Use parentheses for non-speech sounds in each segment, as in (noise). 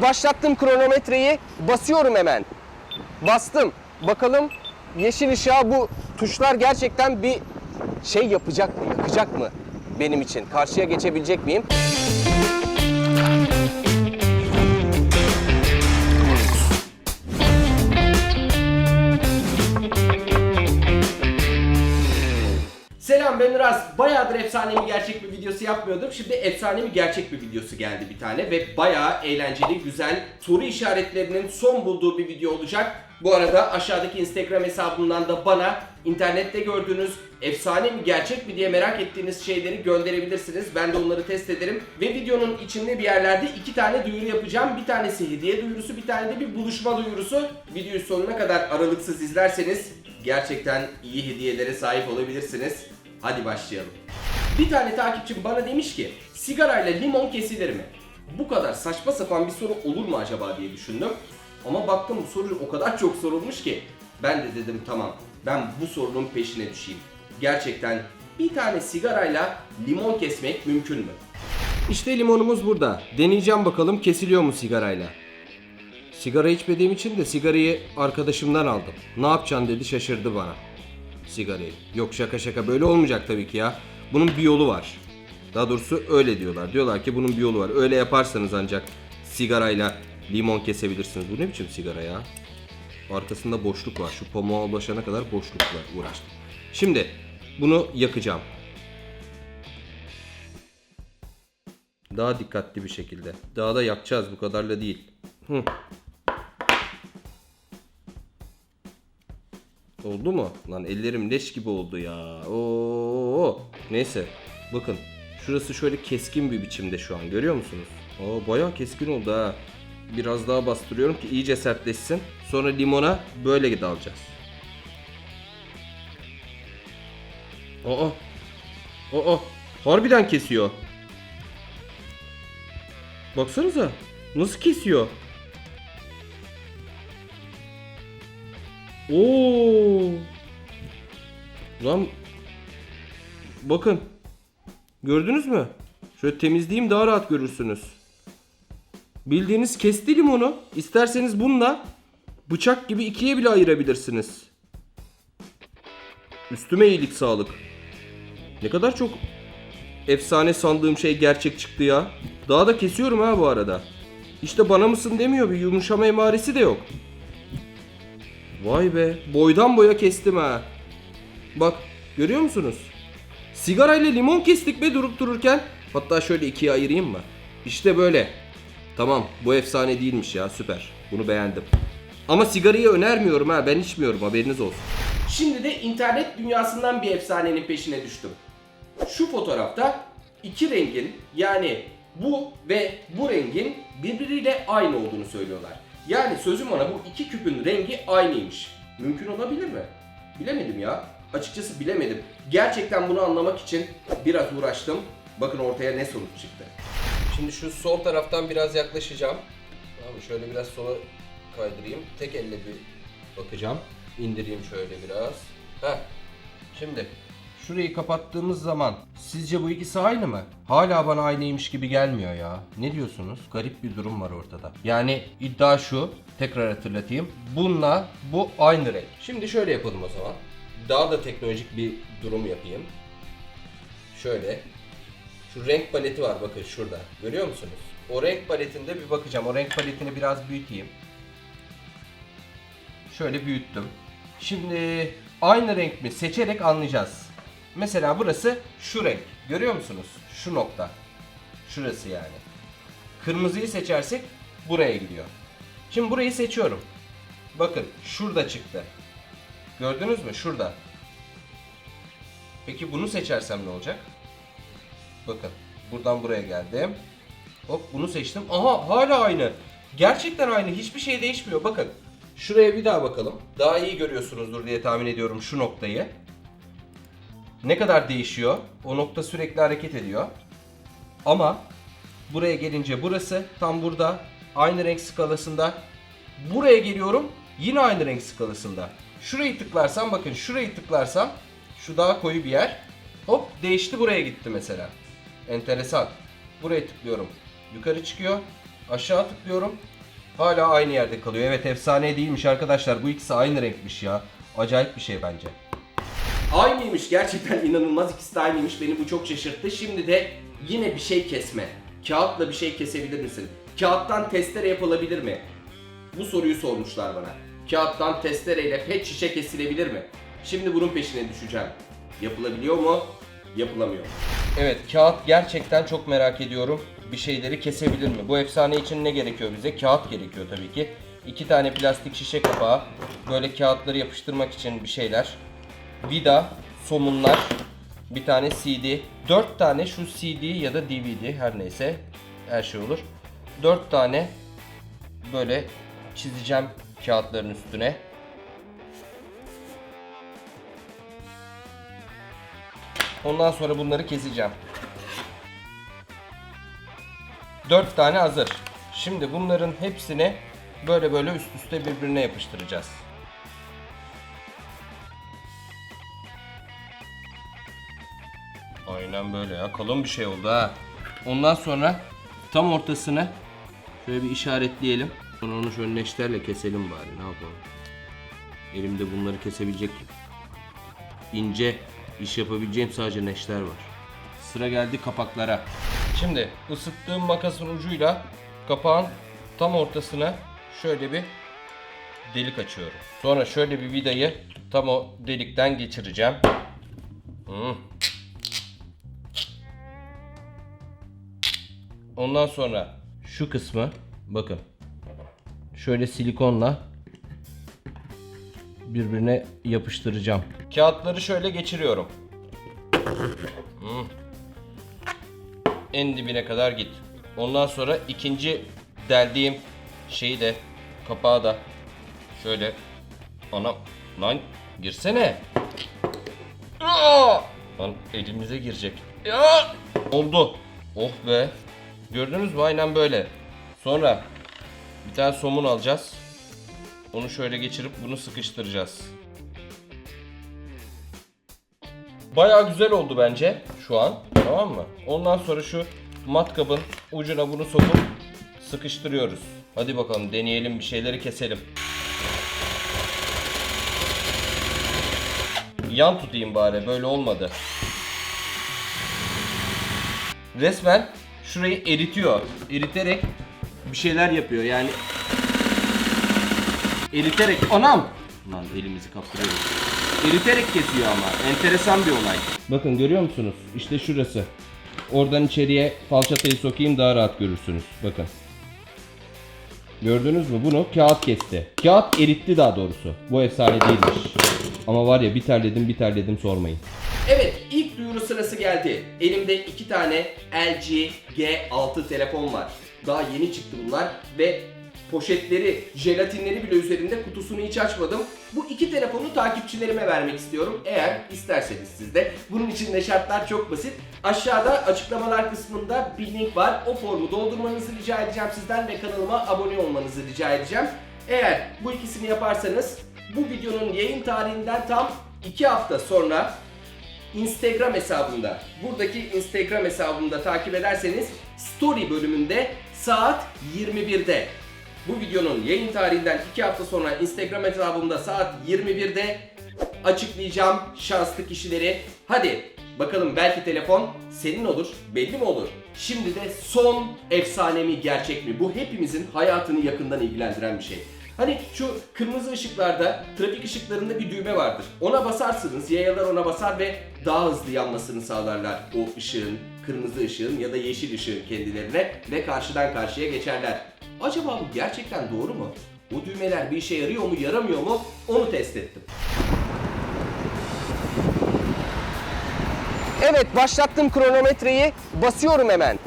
Başlattım kronometreyi. Basıyorum hemen. Bastım. Bakalım yeşil ışığa bu tuşlar gerçekten bir şey yapacak mı? Yakacak mı? Benim için. Karşıya geçebilecek miyim? Selam ben Uraz. Bayağıdır efsane mi gerçek bir videosu yapmıyordum. Şimdi efsane mi gerçek bir videosu geldi bir tane ve bayağı eğlenceli, güzel soru işaretlerinin son bulduğu bir video olacak. Bu arada aşağıdaki Instagram hesabımdan da bana internette gördüğünüz efsane mi gerçek mi diye merak ettiğiniz şeyleri gönderebilirsiniz. Ben de onları test ederim. Ve videonun içinde bir yerlerde iki tane duyuru yapacağım. Bir tanesi hediye duyurusu, bir tane de bir buluşma duyurusu. Videoyu sonuna kadar aralıksız izlerseniz gerçekten iyi hediyelere sahip olabilirsiniz. Hadi başlayalım. Bir tane takipçim bana demiş ki sigarayla limon kesilir mi? Bu kadar saçma sapan bir soru olur mu acaba diye düşündüm. Ama baktım bu soru o kadar çok sorulmuş ki ben de dedim tamam ben bu sorunun peşine düşeyim. Gerçekten bir tane sigarayla limon kesmek mümkün mü? İşte limonumuz burada. Deneyeceğim bakalım kesiliyor mu sigarayla. Sigara içmediğim için de sigarayı arkadaşımdan aldım. Ne yapacaksın dedi şaşırdı bana. Sigarayı. Yok şaka şaka böyle olmayacak tabii ki ya. Bunun bir yolu var. Daha doğrusu öyle diyorlar. Diyorlar ki bunun bir yolu var. Öyle yaparsanız ancak sigarayla limon kesebilirsiniz. Bu ne biçim sigara ya? Arkasında boşluk var. Şu pamuğa ulaşana kadar boşluk var. Uğraştım. Şimdi bunu yakacağım. Daha dikkatli bir şekilde. Daha da yakacağız bu kadarla değil. Hı. Oldu mu? Lan ellerim leş gibi oldu ya. Oo. Neyse. Bakın. Şurası şöyle keskin bir biçimde şu an. Görüyor musunuz? Aa bayağı keskin oldu ha. Biraz daha bastırıyorum ki iyice sertleşsin. Sonra limona böyle dalacağız. Aa. Aa. Harbiden kesiyor. Baksanıza. Nasıl kesiyor? Oo. Lan bakın. Gördünüz mü? Şöyle temizleyeyim daha rahat görürsünüz. Bildiğiniz kesti limonu. İsterseniz bununla bıçak gibi ikiye bile ayırabilirsiniz. Üstüme iyilik sağlık. Ne kadar çok efsane sandığım şey gerçek çıktı ya. Daha da kesiyorum ha bu arada. İşte bana mısın demiyor bir yumuşama emaresi de yok. Vay be boydan boya kestim ha. Bak görüyor musunuz? Sigarayla limon kestik be durup dururken. Hatta şöyle ikiye ayırayım mı? İşte böyle. Tamam bu efsane değilmiş ya süper. Bunu beğendim. Ama sigarayı önermiyorum ha ben içmiyorum haberiniz olsun. Şimdi de internet dünyasından bir efsanenin peşine düştüm. Şu fotoğrafta iki rengin yani bu ve bu rengin birbiriyle aynı olduğunu söylüyorlar. Yani sözüm ona bu iki küpün rengi aynıymış. Mümkün olabilir mi? Bilemedim ya. Açıkçası bilemedim. Gerçekten bunu anlamak için biraz uğraştım. Bakın ortaya ne sonuç çıktı. Şimdi şu sol taraftan biraz yaklaşacağım. Tamam? Şöyle biraz sola kaydırayım. Tek elle bir bakacağım. İndireyim şöyle biraz. Heh. Şimdi şurayı kapattığımız zaman sizce bu ikisi aynı mı? Hala bana aynıymış gibi gelmiyor ya. Ne diyorsunuz? Garip bir durum var ortada. Yani iddia şu. Tekrar hatırlatayım. Bununla bu aynı renk. Şimdi şöyle yapalım o zaman. Daha da teknolojik bir durum yapayım. Şöyle. Şu renk paleti var bakın şurada. Görüyor musunuz? O renk paletinde bir bakacağım. O renk paletini biraz büyüteyim. Şöyle büyüttüm. Şimdi aynı renk mi seçerek anlayacağız. Mesela burası şu renk. Görüyor musunuz? Şu nokta. Şurası yani. Kırmızıyı seçersek buraya gidiyor. Şimdi burayı seçiyorum. Bakın şurada çıktı. Gördünüz mü? Şurada. Peki bunu seçersem ne olacak? Bakın buradan buraya geldim. Hop bunu seçtim. Aha hala aynı. Gerçekten aynı. Hiçbir şey değişmiyor. Bakın. Şuraya bir daha bakalım. Daha iyi görüyorsunuzdur diye tahmin ediyorum şu noktayı. Ne kadar değişiyor? O nokta sürekli hareket ediyor. Ama buraya gelince burası tam burada aynı renk skalasında. Buraya geliyorum yine aynı renk skalasında. Şurayı tıklarsam bakın şurayı tıklarsam şu daha koyu bir yer. Hop değişti buraya gitti mesela. Enteresan. Buraya tıklıyorum. Yukarı çıkıyor. Aşağı tıklıyorum. Hala aynı yerde kalıyor. Evet efsane değilmiş arkadaşlar. Bu ikisi aynı renkmiş ya. Acayip bir şey bence. Aynıymış gerçekten (laughs) inanılmaz ikisi de aynıymış beni bu çok şaşırttı. Şimdi de yine bir şey kesme. Kağıtla bir şey kesebilir misin? Kağıttan testere yapılabilir mi? Bu soruyu sormuşlar bana. Kağıttan testereyle pet şişe kesilebilir mi? Şimdi bunun peşine düşeceğim. Yapılabiliyor mu? Yapılamıyor. Evet kağıt gerçekten çok merak ediyorum. Bir şeyleri kesebilir mi? Bu efsane için ne gerekiyor bize? Kağıt gerekiyor tabii ki. İki tane plastik şişe kapağı. Böyle kağıtları yapıştırmak için bir şeyler vida, somunlar, bir tane CD, 4 tane şu CD ya da DVD her neyse her şey olur. 4 tane böyle çizeceğim kağıtların üstüne. Ondan sonra bunları keseceğim. 4 tane hazır. Şimdi bunların hepsini böyle böyle üst üste birbirine yapıştıracağız. Aynen böyle ya. Kalın bir şey oldu ha. Ondan sonra tam ortasını şöyle bir işaretleyelim. Sonra onu şöyle neşterle keselim bari. Ne yapalım? Elimde bunları kesebilecek ince iş yapabileceğim sadece neşter var. Sıra geldi kapaklara. Şimdi ısıttığım makasın ucuyla kapağın tam ortasına şöyle bir delik açıyorum. Sonra şöyle bir vidayı tam o delikten geçireceğim. Hmm. Ondan sonra şu kısmı bakın şöyle silikonla birbirine yapıştıracağım. Kağıtları şöyle geçiriyorum. Hmm. En dibine kadar git. Ondan sonra ikinci deldiğim şeyi de kapağı da şöyle ana lan girsene. Aa! Lan elimize girecek. Ya! Oldu. Oh be. Gördünüz mü? Aynen böyle. Sonra bir tane somun alacağız. Onu şöyle geçirip bunu sıkıştıracağız. Baya güzel oldu bence şu an. Tamam mı? Ondan sonra şu matkabın ucuna bunu sokup sıkıştırıyoruz. Hadi bakalım deneyelim bir şeyleri keselim. Yan tutayım bari böyle olmadı. Resmen şurayı eritiyor. Eriterek bir şeyler yapıyor yani. Eriterek anam. Lan elimizi kaptırıyoruz. Eriterek kesiyor ama. Enteresan bir olay. Bakın görüyor musunuz? İşte şurası. Oradan içeriye falçatayı sokayım daha rahat görürsünüz. Bakın. Gördünüz mü? Bunu kağıt kesti. Kağıt eritti daha doğrusu. Bu efsane değilmiş. Ama var ya bir terledim bir terledim sormayın. İlk duyuru sırası geldi. Elimde iki tane LG G6 telefon var. Daha yeni çıktı bunlar ve poşetleri, jelatinleri bile üzerinde kutusunu hiç açmadım. Bu iki telefonu takipçilerime vermek istiyorum. Eğer isterseniz siz de. Bunun için de şartlar çok basit. Aşağıda açıklamalar kısmında bir link var. O formu doldurmanızı rica edeceğim sizden ve kanalıma abone olmanızı rica edeceğim. Eğer bu ikisini yaparsanız bu videonun yayın tarihinden tam 2 hafta sonra Instagram hesabımda, buradaki Instagram hesabımda takip ederseniz Story bölümünde saat 21'de bu videonun yayın tarihinden 2 hafta sonra Instagram hesabımda saat 21'de açıklayacağım şanslı kişileri. Hadi bakalım belki telefon senin olur, belli mi olur? Şimdi de son efsane mi gerçek mi? Bu hepimizin hayatını yakından ilgilendiren bir şey. Hani şu kırmızı ışıklarda, trafik ışıklarında bir düğme vardır. Ona basarsınız, yayalar ona basar ve daha hızlı yanmasını sağlarlar o ışığın, kırmızı ışığın ya da yeşil ışığın kendilerine ve karşıdan karşıya geçerler. Acaba bu gerçekten doğru mu? Bu düğmeler bir işe yarıyor mu, yaramıyor mu? Onu test ettim. Evet başlattım kronometreyi. Basıyorum hemen.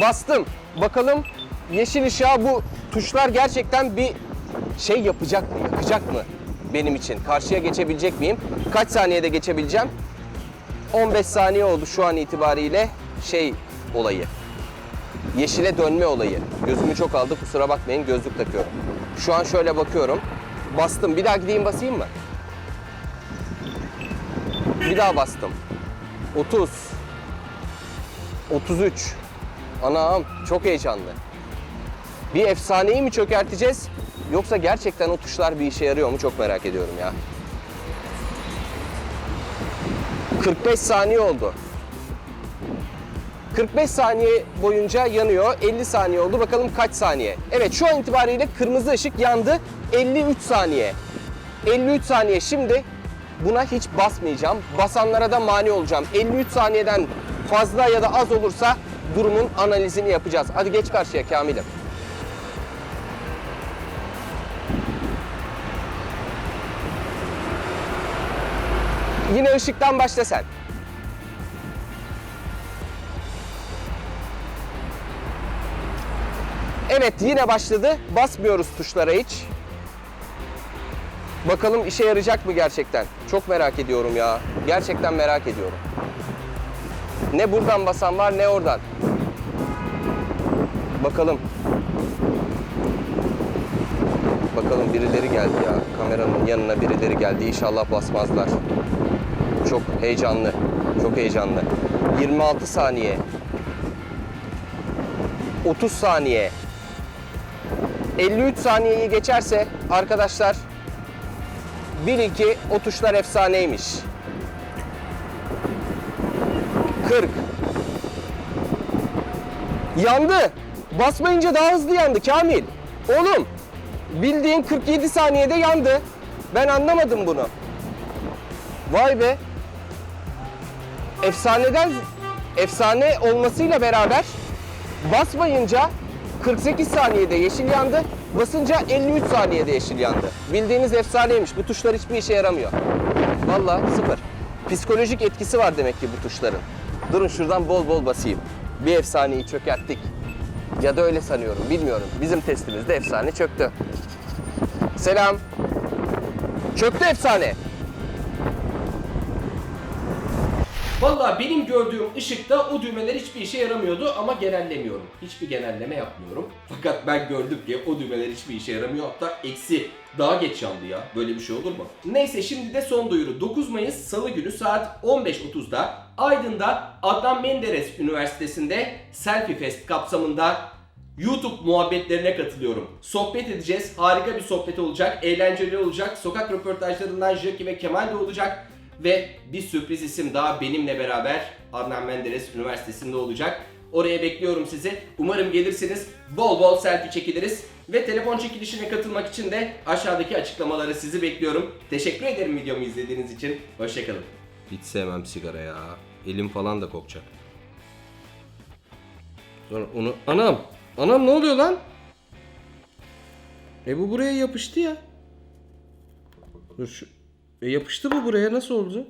Bastım. Bakalım yeşil ışığa bu tuşlar gerçekten bir şey yapacak mı? Yakacak mı benim için? Karşıya geçebilecek miyim? Kaç saniyede geçebileceğim? 15 saniye oldu şu an itibariyle şey olayı. Yeşile dönme olayı. Gözümü çok aldı kusura bakmayın gözlük takıyorum. Şu an şöyle bakıyorum. Bastım. Bir daha gideyim basayım mı? Bir daha bastım. 30 33 Anam çok heyecanlı. Bir efsaneyi mi çökerteceğiz yoksa gerçekten o tuşlar bir işe yarıyor mu çok merak ediyorum ya. 45 saniye oldu. 45 saniye boyunca yanıyor. 50 saniye oldu. Bakalım kaç saniye? Evet şu an itibariyle kırmızı ışık yandı. 53 saniye. 53 saniye şimdi buna hiç basmayacağım. Basanlara da mani olacağım. 53 saniyeden fazla ya da az olursa durumun analizini yapacağız. Hadi geç karşıya Kamil'im. Yine ışıktan başla sen. Evet yine başladı. Basmıyoruz tuşlara hiç. Bakalım işe yarayacak mı gerçekten? Çok merak ediyorum ya. Gerçekten merak ediyorum. Ne buradan basan var ne oradan. Bakalım. Bakalım birileri geldi ya. Kameranın yanına birileri geldi. İnşallah basmazlar. Çok heyecanlı. Çok heyecanlı. 26 saniye. 30 saniye. 53 saniyeyi geçerse arkadaşlar bil ki o tuşlar efsaneymiş. 40. Yandı. Basmayınca daha hızlı yandı Kamil. Oğlum bildiğin 47 saniyede yandı. Ben anlamadım bunu. Vay be. Efsaneden efsane olmasıyla beraber basmayınca 48 saniyede yeşil yandı. Basınca 53 saniyede yeşil yandı. Bildiğiniz efsaneymiş. Bu tuşlar hiçbir işe yaramıyor. Vallahi sıfır. Psikolojik etkisi var demek ki bu tuşların. Durun şuradan bol bol basayım. Bir efsaneyi çökerttik. Ya da öyle sanıyorum. Bilmiyorum. Bizim testimizde efsane çöktü. Selam. Çöktü efsane. Valla benim gördüğüm ışıkta o düğmeler hiçbir işe yaramıyordu ama genellemiyorum. Hiçbir genelleme yapmıyorum. Fakat ben gördüm ki o düğmeler hiçbir işe yaramıyor. Hatta eksi daha geç yandı ya. Böyle bir şey olur mu? Neyse şimdi de son duyuru. 9 Mayıs Salı günü saat 15.30'da Aydın'da Adnan Menderes Üniversitesi'nde Selfie Fest kapsamında YouTube muhabbetlerine katılıyorum. Sohbet edeceğiz. Harika bir sohbet olacak. Eğlenceli olacak. Sokak röportajlarından Jackie ve Kemal de olacak. Ve bir sürpriz isim daha benimle beraber Adnan Menderes Üniversitesi'nde olacak. Oraya bekliyorum sizi. Umarım gelirsiniz. Bol bol selfie çekiliriz. Ve telefon çekilişine katılmak için de aşağıdaki açıklamaları sizi bekliyorum. Teşekkür ederim videomu izlediğiniz için. Hoşçakalın. Hiç sevmem sigara ya. Elim falan da kokacak. Sonra onu... Anam! Anam ne oluyor lan? E bu buraya yapıştı ya. Dur şu... E yapıştı bu buraya nasıl oldu?